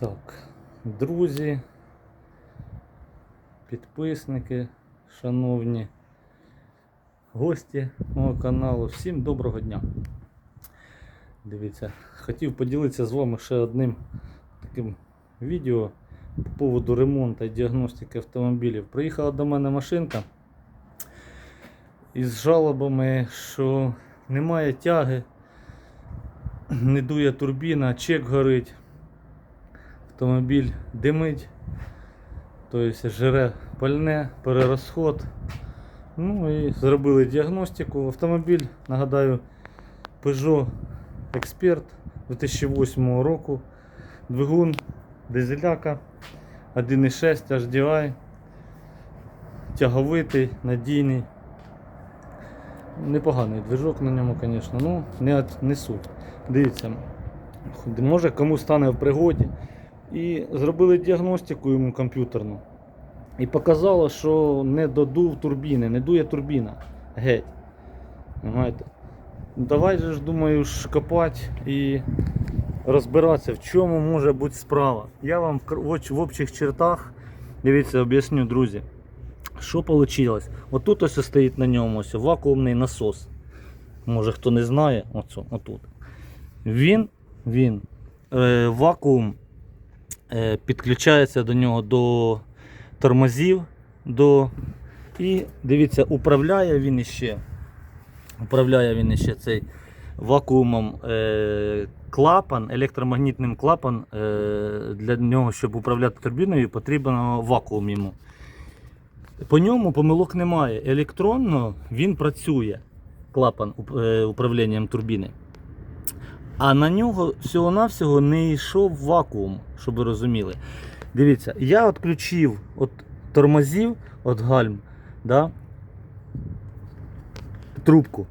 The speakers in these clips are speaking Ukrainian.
Так, друзі, підписники, шановні гості мого каналу, всім доброго дня. Дивіться, хотів поділитися з вами ще одним таким відео по поводу ремонту і діагностики автомобілів. Приїхала до мене машинка із жалобами, що немає тяги, не дує турбіна, чек горить автомобіль димить, тобто жире пальне, перерозход. Ну і зробили діагностику. Автомобіль, нагадаю, Peugeot Expert 2008 року. Двигун дизеляка 1.6 HDI. Тяговитий, надійний. Непоганий движок на ньому, звісно, ну не, не суть. Дивіться, може комусь стане в пригоді. І зробили діагностику йому комп'ютерну. І показало, що не додув турбіни, не дує турбіна. Геть. Ну, Давай же ж думаю ж копати і розбиратися, в чому може бути справа. Я вам в общих чертах, дивіться, об'ясню, друзі. Що вийшло? Отут ось стоїть на ньому ось вакуумний насос. Може хто не знає, оцю, отут. Він, він е, вакуум підключається до нього до тормозів. До... І дивіться, управляє він іще. Управляє він іще цей вакуумом е, клапан, електромагнітним клапан. Е, для нього, щоб управляти турбіною, потрібен вакуум йому. По ньому помилок немає. Електронно він працює, клапан е, управлінням турбіни. А на нього всього-навсього не йшов вакуум, щоб ви розуміли. Дивіться, я відключив от тормозів, от гальм, да, трубку.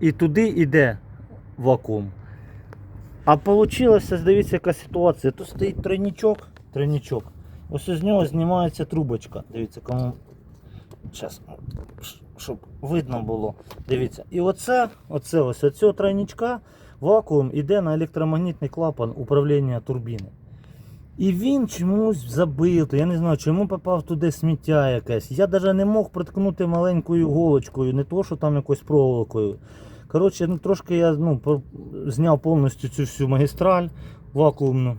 І туди йде вакуум. А вийшло, дивіться, яка ситуація. Тут стоїть тройничок, тройничок. Ось з нього знімається трубочка. Дивіться, кому. Зараз, щоб видно було. Дивіться. І оце, оце ось оцього тройничка вакуум іде на електромагнітний клапан управління турбіни. І він чомусь забив, я не знаю, чому попав туди сміття якесь. Я навіть не мог приткнути маленькою голочкою, не то, що там якоюсь проволокою. Коротше, ну трошки я ну, зняв повністю цю всю магістраль вакуумну.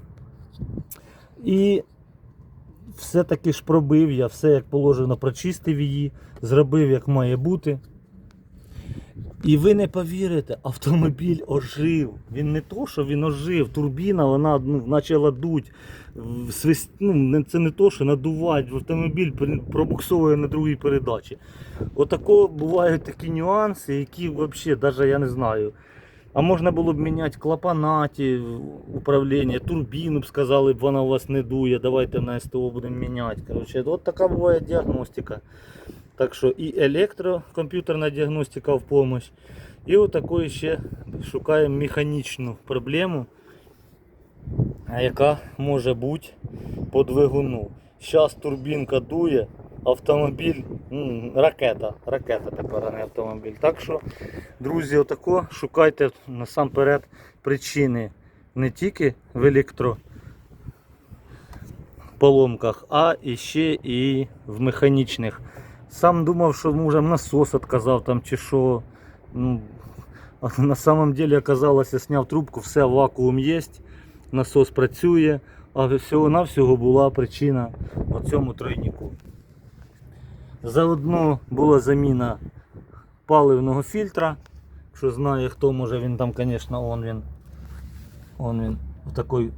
І все-таки ж пробив я, все як положено, прочистив її, зробив як має бути. І ви не повірите, автомобіль ожив. Він не то, що він ожив, турбіна, вона ну, почала дуть. Свист... Ну, це не то, що надувати, автомобіль пробуксовує на другій передачі. Отако бувають такі нюанси, які взагалі, навіть я не знаю. А можна було б міняти клапанаті, управління, турбіну б сказали б, вона у вас не дує, давайте на СТО будемо міняти. Коротше, от така буває діагностика. Так що і електрокомп'ютерна діагностика в допомогу. І отакої ще шукаємо механічну проблему, яка може бути по двигуну. Зараз турбінка дує, автомобіль, ракета, ракета тепер, а не автомобіль. Так що, друзі, отако шукайте насамперед причини не тільки в електро поломках, а ще і в механічних. Сам думав, що може насос відказав там чи що. Ну, на самом деле оказалось, я сняв трубку, все, вакуум є, насос працює, а всього-навсього була причина в цьому тройнику. Заодно була заміна паливного фільтра. Якщо знає хто, може він там, звісно, он він. Он він в такій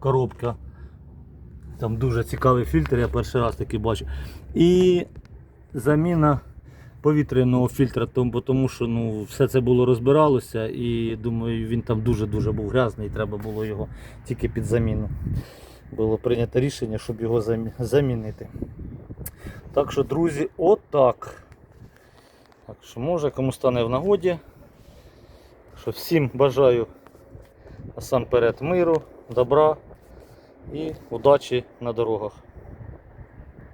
коробці. Там дуже цікавий фільтр, я перший раз такий бачу. І заміна повітряного фільтра, тому, тому що ну, все це було розбиралося і думаю, він там дуже-дуже був грязний, і треба було його тільки під заміну. Було прийнято рішення, щоб його замі- замінити. Так що, друзі, отак. Так що може кому стане в нагоді. Що всім бажаю насамперед миру, добра і удачі на дорогах.